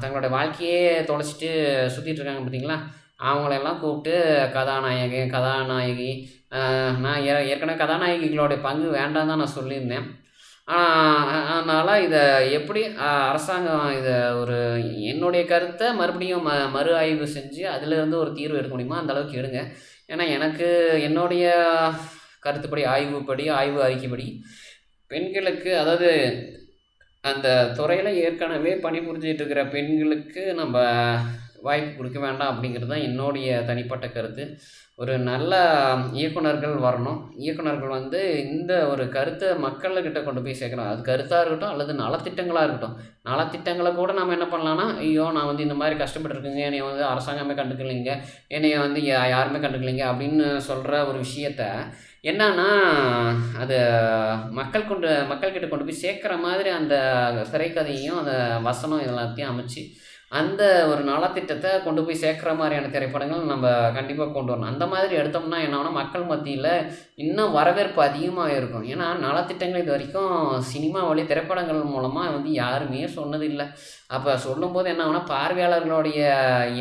தங்களுடைய வாழ்க்கையே தொலைச்சிட்டு சுற்றிட்டு இருக்காங்க பார்த்தீங்களா அவங்களெல்லாம் கூப்பிட்டு கதாநாயகி கதாநாயகி நான் ஏ ஏற்கனவே கதாநாயகிகளோடைய பங்கு வேண்டாம் தான் நான் சொல்லியிருந்தேன். அதனால் இதை எப்படி அரசாங்கம் இதை ஒரு என்னுடைய கருத்தை மறுபடியும் ம மறு ஆய்வு செஞ்சு அதிலேருந்து ஒரு தீர்வு எடுக்க முடியுமா? அந்தளவுக்கு எடுங்க. ஏன்னா எனக்கு என்னுடைய கருத்துப்படி ஆய்வுப்படி ஆய்வு அறிக்கைப்படி பெண்களுக்கு அதாவது அந்த துறையில் ஏற்கனவே பணிபுரிஞ்சிட்டு இருக்கிற பெண்களுக்கு நம்ம வாய்ப்பு கொடுக்க வேண்டாம் அப்படிங்கிறது தான் என்னுடைய தனிப்பட்ட கருத்து. ஒரு நல்ல இயக்குனர்கள் வரணும். இயக்குனர்கள் வந்து இந்த ஒரு கருத்தை மக்கள்கிட்ட கொண்டு போய் சேர்க்கணும். அது கருத்தாக இருக்கட்டும் அல்லது நலத்திட்டங்களாக இருக்கட்டும். நலத்திட்டங்களை கூட நம்ம என்ன பண்ணலான்னா ஐயோ நான் வந்து இந்த மாதிரி கஷ்டப்பட்டுருக்குங்க. என்னை வந்து அரசாங்கமே கண்டுக்கலைங்க. என்னைய வந்து யா யாருமே கண்டுக்கலைங்க அப்படின்னு சொல்கிற ஒரு விஷயத்த என்னன்னா அது மக்கள் கொண்டு மக்கள்கிட்ட கொண்டு போய் சேர்க்குற மாதிரி அந்த திரைக்கதையும் அந்த வசனம் எல்லாத்தையும் அமைச்சு அந்த ஒரு நலத்திட்டத்தை கொண்டு போய் சேர்க்குற மாதிரியான திரைப்படங்கள் நம்ம கண்டிப்பாக கொண்டு வரணும். அந்த மாதிரி எடுத்தோம்னா என்ன மக்கள் மத்தியில் இன்னும் வரவேற்பு அதிகமாக இருக்கும். ஏன்னா நலத்திட்டங்கள் இது வரைக்கும் சினிமா வழி திரைப்படங்கள் மூலமாக வந்து யாருமே சொன்னதில்லை. அப்போ சொல்லும்போது என்ன ஆகும்னா பார்வையாளர்களுடைய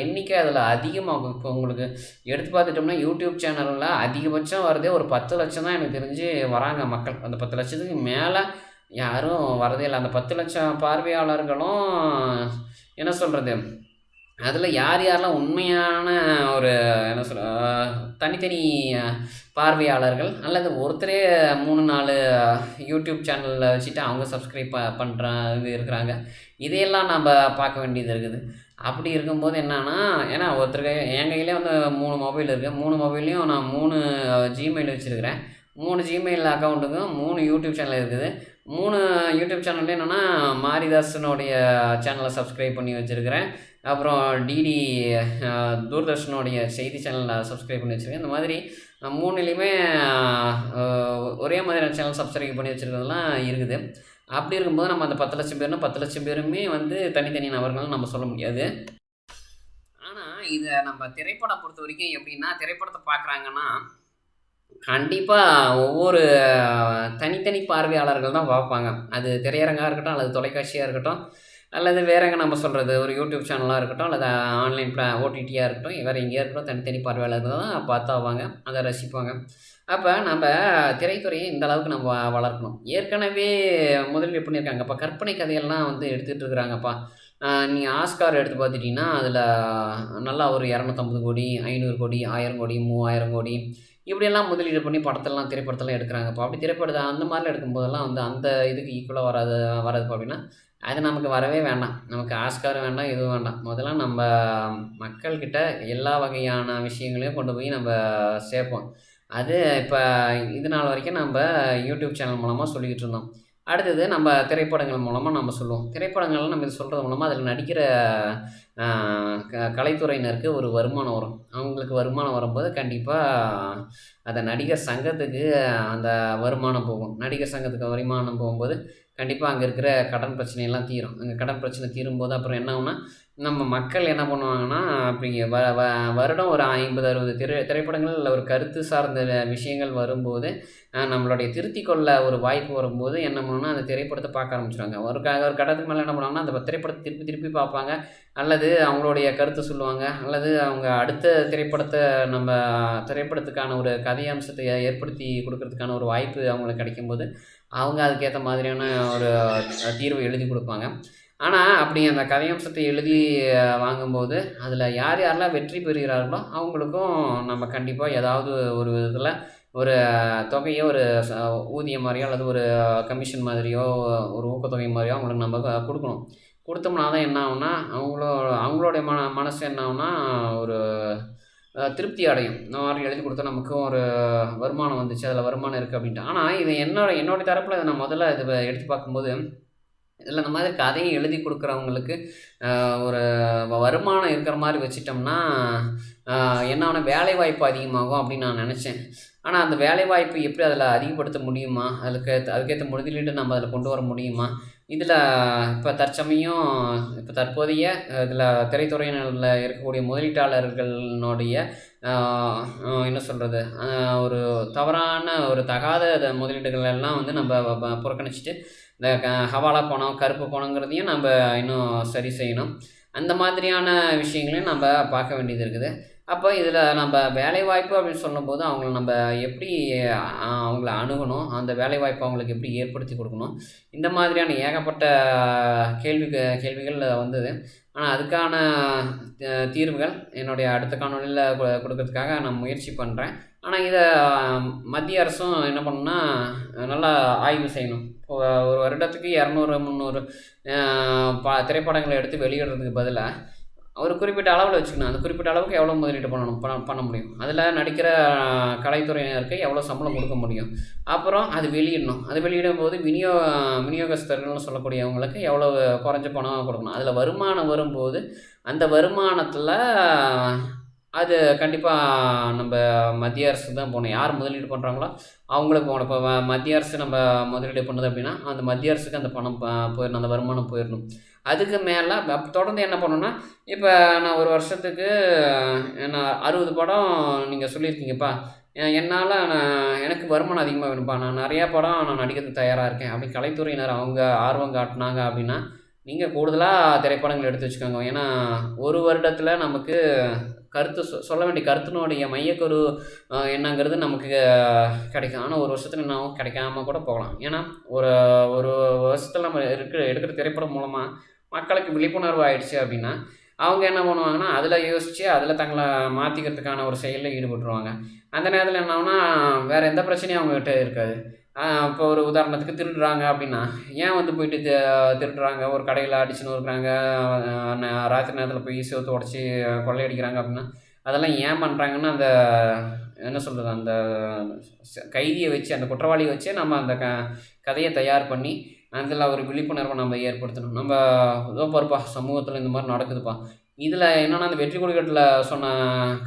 எண்ணிக்கை அதில் அதிகமாகும். இப்போ உங்களுக்கு எடுத்து பார்த்துட்டோம்னா யூடியூப் சேனலில் அதிகபட்சம் வரதே ஒரு பத்து லட்சம் தான் எனக்கு தெரிஞ்சு வராங்க மக்கள். அந்த பத்து லட்சத்துக்கு மேலே யாரும் வரதே இல்லை. அந்த பத்து லட்சம் பார்வையாளர்களும் என்ன சொல்கிறது அதில் யார் யாரெல்லாம் உண்மையான ஒரு என்ன சொல் தனித்தனி பார்வையாளர்கள் அல்லது ஒருத்தரே மூணு நாலு யூடியூப் சேனலில் வச்சுட்டு அவங்க சப்ஸ்கிரைப் ப பண்ணுற இது இருக்கிறாங்க. இதையெல்லாம் நம்ம பார்க்க வேண்டியது இருக்குது. அப்படி இருக்கும்போது என்னன்னா ஏன்னா ஒருத்தருக்கு என் கையிலே வந்து மூணு மொபைல் இருக்குது மூணு மொபைல்லையும் நான் மூணு ஜிமெயில் வச்சுருக்கிறேன். மூணு ஜிமெயில் அக்கௌண்ட்டுக்கும் மூணு யூடியூப் சேனல் இருக்குது. மூணு யூடியூப் சேனல் என்னென்னா மாரிதாசனுடைய சேனலை சப்ஸ்கிரைப் பண்ணி வச்சுருக்கிறேன். அப்புறம் டிடி தூர்தர்ஷனுடைய செய்தி சேனலை சப்ஸ்கிரைப் பண்ணி வச்சுருக்கேன். இந்த மாதிரி மூணுலேயுமே ஒரே மாதிரியான சேனல் சப்ஸ்கிரைப் பண்ணி வச்சுருக்கிறதுலாம் இருக்குது. அப்படி இருக்கும்போது நம்ம அந்த பத்து லட்சம் பேர்னா பத்து லட்சம் பேருமே வந்து தனித்தனி நபர்கள் நம்ம சொல்ல முடியாது. ஆனால் இதை நம்ம திரைப்படம் பொறுத்த வரைக்கும் எப்படின்னா திரைப்படத்தை பார்க்குறாங்கன்னா கண்டிப்பாக ஒவ்வொரு தனித்தனி பார்வையாளர்கள் தான் பார்ப்பாங்க. அது திரையரங்காக இருக்கட்டும் அல்லது தொலைக்காட்சியாக இருக்கட்டும் அல்லது வேற எங்கே நம்ம சொல்கிறது ஒரு யூடியூப் சேனலாக இருக்கட்டும் அல்லது ஆன்லைன் ப்ளா ஓடிடியாக இருக்கட்டும் வேறு எங்கேயா இருக்கட்டும் தனித்தனி பார்வையாளர்கள் தான் பார்த்தாவாங்க அதை ரசிப்பாங்க. அப்போ நம்ம திரைத்துறையை இந்த அளவுக்கு நம்ம வ- வளர்க்கணும். ஏற்கனவே முதலில் எப்படி இருக்காங்க? அப்போ கற்பனை கதையெல்லாம் வந்து எடுத்துகிட்டு இருக்கிறாங்கப்பா. நீ ஆஸ்கார் எடுத்து பார்த்துட்டிங்கன்னா அதில் நல்லா ஒரு இரநூத்தம்பது கோடி ஐநூறு கோடி ஆயிரம் கோடி மூவாயிரம் கோடி இப்படியெல்லாம் முதலீடு பண்ணி படத்தெல்லாம் திரைப்படத்தெல்லாம் எடுக்கிறாங்கப்பா அப்படி திரைப்படத்தை அந்த மாதிரிலாம் எடுக்கும்போதெல்லாம் வந்து அந்த இதுக்கு ஈக்குவலாக வராது வராதுப்பா அப்படின்னா அது நமக்கு வரவே வேண்டாம். நமக்கு ஆஸ்கார் வேண்டாம் எதுவும் வேண்டாம். முதல்ல நம்ம மக்கள்கிட்ட எல்லா வகையான விஷயங்களையும் கொண்டு போய் நம்ம சேர்ப்போம். அது இப்போ இது நாள் வரைக்கும் நம்ம யூடியூப் சேனல் மூலமாக சொல்லிக்கிட்டு இருந்தோம். அடுத்தது நம்ம திரைப்படங்கள் மூலமாக நம்ம சொல்லுவோம். திரைப்படங்கள்லாம் நம்ம இது சொல்கிறது மூலமாக அதில் நடிக்கிற க கலைத்துறையினருக்கு ஒரு வருமானம் வரும். அவங்களுக்கு வருமானம் வரும்போது கண்டிப்பாக அந்த நடிகர் சங்கத்துக்கு அந்த வருமானம் போகும். நடிகர் சங்கத்துக்கு வருமானம் போகும்போது கண்டிப்பாக அங்கே இருக்கிற கடன் பிரச்சனையெல்லாம் தீரும். அங்கே கடன் பிரச்சனை தீரும்போது அப்புறம் என்ன ஆகுனா நம்ம மக்கள் என்ன பண்ணுவாங்கன்னா அப்படிங்க வ வ வருடம் ஒரு ஐம்பது அறுபது திரை திரைப்படங்கள் இல்லை ஒரு கருத்து சார்ந்த விஷயங்கள் வரும்போது நம்மளுடைய திருத்தி கொள்ள ஒரு வாய்ப்பு வரும்போது என்ன பண்ணணும்னா அந்த திரைப்படத்தை பார்க்க ஆரம்பிச்சிடுவாங்க ஒரு க ஒரு கட்டத்துக்கு மேலே என்ன பண்ணுவாங்கன்னா அந்த திரைப்படத்தை திருப்பி திருப்பி பார்ப்பாங்க. அல்லது அவங்களுடைய கருத்தை சொல்லுவாங்க. அல்லது அவங்க அடுத்த திரைப்படத்தை நம்ம திரைப்படத்துக்கான ஒரு கதை அம்சத்தை ஏற்படுத்தி கொடுக்கறதுக்கான ஒரு வாய்ப்பு அவங்களுக்கு கிடைக்கும்போது அவங்க அதுக்கேற்ற மாதிரியான ஒரு தீர்வை எழுதி கொடுப்பாங்க. ஆனால் அப்படி அந்த கதையம்சத்தை எழுதி வாங்கும்போது அதில் யார் யாரெல்லாம் வெற்றி பெறுகிறார்களோ அவங்களுக்கும் நம்ம கண்டிப்பாக ஏதாவது ஒரு விதத்தில் ஒரு தொகையோ ஒரு ஊதியம் மாதிரியோ அல்லது ஒரு கமிஷன் மாதிரியோ ஒரு ஊக்கத்தொகை மாதிரியோ அவங்களுக்கு நம்ம கொடுக்கணும். கொடுத்தோம்னா தான் என்ன ஆகும்னா அவங்களோ அவங்களுடைய மன மனசு என்ன ஆகும்னா ஒரு திருப்தி அடையும். இந்த மாதிரி எழுதி கொடுத்தா நமக்கும் ஒரு வருமானம் வந்துச்சு அதில் வருமானம் இருக்குது அப்படின்ட்டு. ஆனால் இது என்னோட என்னோடய தரப்பில் இதை நான் முதல்ல இது எடுத்து பார்க்கும்போது இதில் இந்த மாதிரி கதையை எழுதி கொடுக்குறவங்களுக்கு ஒரு வருமானம் இருக்கிற மாதிரி வச்சிட்டோம்னா என்ன ஆன வேலை வாய்ப்பு அதிகமாகும் அப்படின்னு நான் நினச்சேன். ஆனால் அந்த வேலை வாய்ப்பு எப்படி அதில் அதிகப்படுத்த முடியுமா? அதுக்கு அதுக்கேற்ற முதலீடு நம்ம அதில் கொண்டு வர முடியுமா? இதில் இப்போ தற்சமயம் இப்போ தற்போதைய இதில் திரைத்துறையினரில் இருக்கக்கூடிய முதலீட்டாளர்களுடைய என்ன சொல்கிறது ஒரு தவறான ஒரு தகாத முதலீடுகள் எல்லாம் வந்து நம்ம புறக்கணிச்சிட்டு இந்த ஹவாலா பணம் கருப்பு பணங்கிறதையும் நம்ம இன்னும் சரி செய்யணும். அந்த மாதிரியான விஷயங்களையும் நம்ம பார்க்க வேண்டியது இருக்குது. அப்போ இதில் நம்ம வேலைவாய்ப்பு அப்படின்னு சொல்லும்போது அவங்கள நம்ம எப்படி அவங்கள அணுகணும்? அந்த வேலைவாய்ப்பு அவங்களுக்கு எப்படி ஏற்படுத்தி கொடுக்கணும்? இந்த மாதிரியான ஏகப்பட்ட கேள்வி கேள்விகள் வந்தது. ஆனால் அதுக்கான தீர்வுகள் என்னுடைய அடுத்த காணொலியில் கொடுக்கறதுக்காக நான் முயற்சி பண்ணுறேன் ஆனால் இதை மத்திய அரசும் என்ன பண்ணுன்னா நல்லா ஆய்வு செய்யணும். ஒரு வருடத்துக்கு இரநூறு முந்நூறு பா திரைப்படங்களை எடுத்து வெளியிடுறதுக்கு பதிலாக ஒரு குறிப்பிட்ட அளவில் வச்சுக்கணும். அந்த குறிப்பிட்ட அளவுக்கு எவ்வளோ முதலீடு பண்ணணும் பண்ண பண்ண முடியும். அதில் நடிக்கிற கலைத்துறையினருக்கு எவ்வளோ சம்பளம் கொடுக்க முடியும். அப்புறம் அது வெளியிடணும். அது வெளியிடும் போது விநியோ விநியோகஸ்தர்கள்னு சொல்லக்கூடியவங்களுக்கு எவ்வளோ குறைஞ்ச பணம் கொடுக்கணும். அதில் வருமானம் வரும்போது அந்த வருமானத்தில் அது கண்டிப்பாக நம்ம மத்திய அரசு தான் போகணும் யார் முதலீடு பண்ணுறாங்களோ அவங்களுக்கு போகணும் இப்போ மத்திய அரசு நம்ம முதலீடு பண்ணுது அப்படின்னா அந்த மத்திய அரசுக்கு அந்த பணம் போயிடணும். அந்த வருமானம் போயிடணும். அதுக்கு மேலே தொடர்ந்து என்ன பண்ணணும்னா இப்போ நான் ஒரு வருஷத்துக்கு நான் அறுபது படம் நீங்கள் சொல்லியிருக்கீங்கப்பா. என்னால் நான் எனக்கு வருமானம் அதிகமாக வேணும்ப்பா. நான் நிறையா படம் நான் நடிக்கிறதுக்கு தயாராக இருக்கேன். அப்படி கலைத்துறையினர் அவங்க ஆர்வம் காட்டினாங்க அப்படின்னா நீங்கள் கூடுதலாக திரைப்படங்கள் எடுத்து வச்சுக்கோங்க. ஏன்னா ஒரு வருடத்தில் நமக்கு கருத்து சொ சொல்ல வேண்டிய கருத்தினுடைய மையக்கரு என்னங்கிறது நமக்கு கிடைக்கும். ஆனால் ஒரு வருஷத்தில் என்ன கிடைக்காம கூட போகலாம். ஏன்னா ஒரு ஒரு வருஷத்தில் நம்ம இருக்கிற எடுக்கிற திரைப்படம் மூலமாக மக்களுக்கு விழிப்புணர்வு ஆயிடுச்சு அப்படின்னா அவங்க என்ன பண்ணுவாங்கன்னா அதில் யோசித்து அதில் தங்களை மாற்றிக்கிறதுக்கான ஒரு செயலில் ஈடுபட்டுருவாங்க. அந்த நேரத்தில் என்னன்னா வேறு எந்த பிரச்சனையும் அவங்ககிட்ட இருக்காது. இப்போ ஒரு உதாரணத்துக்கு திருடுறாங்க அப்படின்னா ஏன் வந்து போயிட்டு திருடுறாங்க? ஒரு கடையில் அடிச்சுன்னு இருக்கிறாங்க ராத்திரி நேரத்தில் போய் சேர்த்து உடச்சி கொள்ளையடிக்கிறாங்க அப்படின்னா அதெல்லாம் ஏன் பண்ணுறாங்கன்னா அந்த என்ன சொல்கிறது அந்த கைதியை வச்சு அந்த குற்றவாளியை வச்சு நம்ம அந்த க கதையை தயார் பண்ணி அதில் ஒரு விழிப்புணர்வை நம்ம ஏற்படுத்தணும். நம்ம இதோ பாருப்பா சமூகத்தில் இந்த மாதிரி நடக்குதுப்பா. இதில் என்னென்னா அந்த வெற்றி கொடிக்கட்டில் சொன்ன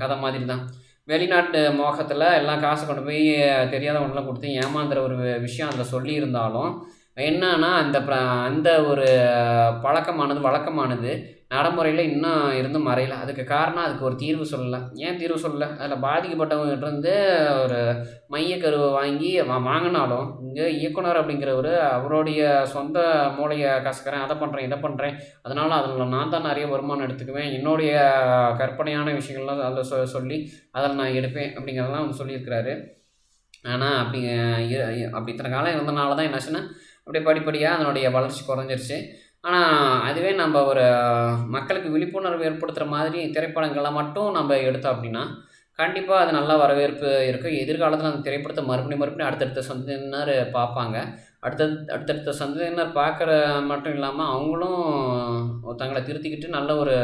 கதை மாதிரி தான் வெளிநாட்டு மோகத்தில் எல்லாம் காசு கொண்டு போய் தெரியாதவங்களாம் கொடுத்து ஏமாந்துற ஒரு விஷயம் அதில் சொல்லியிருந்தாலும் என்னன்னா அந்த ப்ர அந்த ஒரு பழக்கமானது வழக்கமானது நடைமுறையில் இன்னும் இருந்து மறையல. அதுக்கு காரணம் அதுக்கு ஒரு தீர்வு சொல்லலை. ஏன் தீர்வு சொல்லலை? அதில் பாதிக்கப்பட்டவங்ககிட்ட இருந்து ஒரு மையக்கருவை வாங்கி வாங்கினாலும் இங்கே இயக்குனர் அப்படிங்கிறவர் அவருடைய சொந்த மூளையை கசக்கிறேன் அதை பண்ணுறேன் இதை பண்ணுறேன் அதனால் அதில் நான் தான் நிறைய வருமானம் எடுத்துக்குவேன். என்னுடைய கற்பனையான விஷயங்கள்லாம் அதில் சொ சொல்லி அதில் நான் எடுப்பேன் அப்படிங்கிறதெல்லாம் சொல்லியிருக்கிறாரு. ஆனால் அப்படி அப்படி இத்தனை காலம் இருந்தனால தான் என்னாச்சுன்னா அப்படியே படிப்படியாக அதனுடைய வளர்ச்சி குறைஞ்சிருச்சு. ஆனால் அதுவே நம்ம ஒரு மக்களுக்கு விழிப்புணர்வு ஏற்படுத்துகிற மாதிரி திரைப்படங்களை மட்டும் நம்ம எடுத்தோம் அப்படின்னா கண்டிப்பாக அது நல்ல வரவேற்பு இருக்கும் எதிர்காலத்தில் அந்த திரைப்படத்தை மறுபடியும் மறுபடியும் அடுத்தடுத்த சந்ததியினர் பார்ப்பாங்க. அடுத்தது அடுத்தடுத்த சந்ததியினர் பார்க்குற மட்டும் இல்லாமல் அவங்களும் தங்களை திருத்திக்கிட்டு நல்ல ஒரு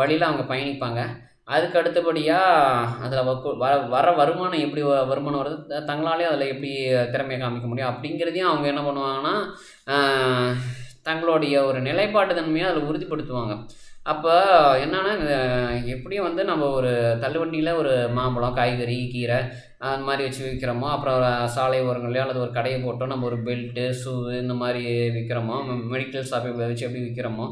வழியில் அவங்க பயணிப்பாங்க. அதுக்கு அடுத்தபடியாக அதில் வர வர வருமானம் எப்படி வ- வருமானம் வருது? த- தங்களாலே அதில் எப்படி திறமையை காமிக்க முடியும்? அப்படிங்கிறதையும் அவங்க என்ன பண்ணுவாங்கன்னா தங்களுடைய ஒரு நிலைப்பாட்டு தன்மையை அதில் உறுதிப்படுத்துவாங்க. அப்போ என்னன்னா எப்படியும் வந்து நம்ம ஒரு தள்ளுவண்டியில் ஒரு மாம்பழம் காய்கறி கீரை அந்த மாதிரி வச்சு விற்கிறோமோ அப்புறம் சாலை ஓரங்கள்லையோ அல்லது ஒரு கடையை போட்டோ நம்ம ஒரு பெல்ட்டு ஷூ இந்த மாதிரி விற்கிறோமோ மெடிக்கல் ஷாப்பை வச்சு எப்படி விற்கிறோமோ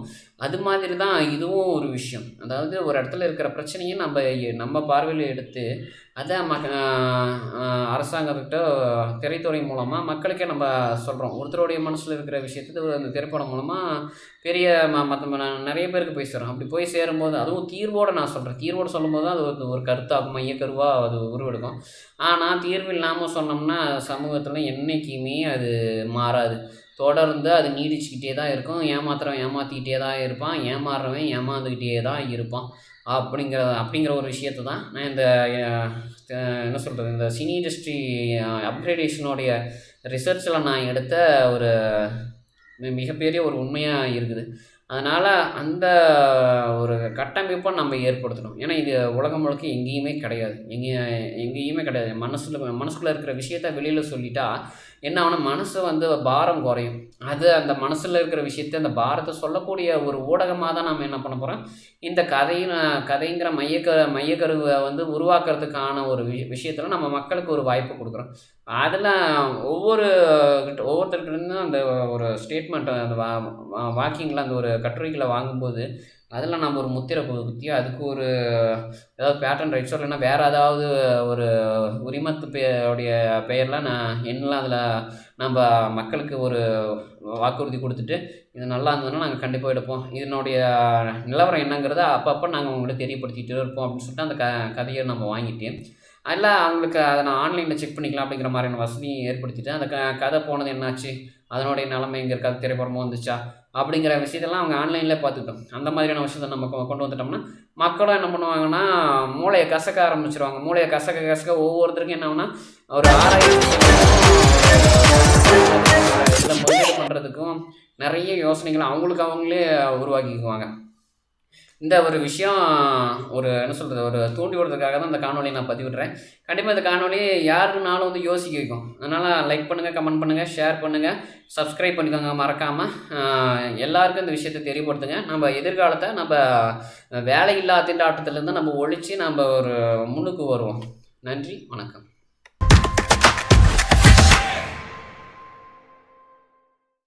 அது மாதிரி தான் இதுவும் ஒரு விஷயம். அதாவது ஒரு இடத்துல இருக்கிற பிரச்சனையை நம்ம நம்ம பார்வையில் எடுத்து அதை ம அரசாங்கத்துக்கிட்ட திரைத்துறை மூலமாக மக்களுக்கே நம்ம சொல்கிறோம் ஒருத்தருடைய மனசில் இருக்கிற விஷயத்தை அந்த திரைப்படம் மூலமாக பெரிய ம மற்ற நிறைய பேருக்கு போய் சேரும். அப்படி போய் சேரும்போது அதுவும் தீர்வோடு நான் சொல்கிறேன் தீர்வோடு சொல்லும்போது தான் அது ஒரு ஒரு மையக்கருவாக அது உருவெடுக்கும். ஆனால் தீர்வு இல்லாமல் சொன்னோம்னா சமூகத்தில் என்றைக்குமே அது மாறாது. தொடர்ந்து அது நீடிச்சுக்கிட்டே தான் இருக்கும். ஏமாத்துறவன் ஏமாற்றிக்கிட்டே தான் இருப்பான். ஏமாறுறவன் ஏமாந்துக்கிட்டே தான் இருப்பான். அப்படிங்கிற அப்படிங்கிற ஒரு விஷயத்தை தான் நான் இந்த என்ன சொல்கிறது இந்த சினி இண்டஸ்ட்ரி அப்கிரேடேஷனுடைய ரிசர்ச்சில் நான் எடுத்த ஒரு மிகப்பெரிய ஒரு உண்மையாக இருக்குது. அதனால் அந்த ஒரு கட்டமைப்பை நம்ம ஏற்படுத்தணும். ஏன்னா இது உலகம் முழுக்க எங்கேயுமே கிடையாது. எங்கே எங்கேயுமே கிடையாது. மனசில் மனசுக்குள்ளே இருக்கிற விஷயத்த வெளியில் சொல்லிட்டா என்ன ஆகணும் மனசு வந்து பாரம் குறையும். அது அந்த மனசில் இருக்கிற விஷயத்தை அந்த பாரத்தை சொல்லக்கூடிய ஒரு ஊடகமாக தான் நம்ம என்ன பண்ண போகிறோம் இந்த கதையின் கதைங்கிற மையக்க மையக்கருவை வந்து உருவாக்குறதுக்கான ஒரு விஷ விஷயத்தில் நம்ம மக்களுக்கு ஒரு வாய்ப்பு கொடுக்குறோம். அதில் ஒவ்வொரு கிட்ட ஒவ்வொருத்தர்கிட்ட இருந்தும் அந்த ஒரு ஸ்டேட்மெண்ட் அந்த வா வா- அந்த ஒரு கட்டுரைகளை வாங்கும்போது அதில் நம்ம ஒரு முத்திரை குத்தியோ குத்தி அதுக்கு ஒரு ஏதாவது பேட்டன் ரைட்ஸோ இல்லைன்னா வேறு ஏதாவது ஒரு உரிமத்து பேருடைய பெயர்லாம் பெயரில் நான் என்னலாம் அதில் நம்ம மக்களுக்கு ஒரு வாக்குறுதி கொடுத்துட்டு இது நல்லா இருந்ததுன்னா நாங்கள் கண்டிப்பாக எடுப்போம். இதனுடைய நிலவரம் என்னங்கிறத அப்பப்போ நாங்கள் உங்கள்கிட்ட தெரியப்படுத்திகிட்டே இருப்போம் அப்படின்னு சொல்லிட்டு அந்த க கதையை நம்ம வாங்கிட்டு அதில் அவங்களுக்கு அதை நான் ஆன்லைனில் செக் பண்ணிக்கலாம் அப்படிங்கிற மாதிரியான வசதியும் ஏற்படுத்திட்டு அந்த க கதை போனது என்னாச்சு? அதனுடைய நிலைமை எங்கே இருக்கா? திரைப்படமும் வந்துச்சா? அப்படிங்கிற விஷயத்தெல்லாம் அவங்க ஆன்லைனில் பார்த்துக்கிட்டோம். அந்த மாதிரியான விஷயத்த நம்ம கொண்டு வந்துட்டோம்னா மக்களும் என்ன பண்ணுவாங்கன்னா மூளையை கசக்க ஆரம்பிச்சிருவாங்க. மூளையை கசக்க கசக்க ஒவ்வொருத்தருக்கும் என்ன ஆகும்னா ஒரு ஆராய்ச்சி பண்ணுறதுக்கும் நிறைய யோசனைகள் அவங்களுக்கு அவங்களே உருவாக்கிக்குவாங்க. இந்த ஒரு விஷயம் ஒரு என்ன சொல்கிறது ஒரு தூண்டி விடுறதுக்காக தான் இந்த காணொலியை நான் பதிவிடுறேன். கண்டிப்பாக இந்த காணொலி யாருக்குனாலும் வந்து யோசிக்க வைக்கும். அதனால் லைக் பண்ணுங்கள் கமெண்ட் பண்ணுங்கள் ஷேர் பண்ணுங்கள் சப்ஸ்கிரைப் பண்ணிக்கோங்க மறக்காமல் எல்லாருக்கும் இந்த விஷயத்தை தெரியப்படுத்துங்க. நம்ம எதிர்காலத்தை நம்ம வேலையில்லா திண்டாட்டத்திலேருந்து நம்ம ஒழித்து நம்ம ஒரு முன்னுக்கு வருவோம். நன்றி வணக்கம்.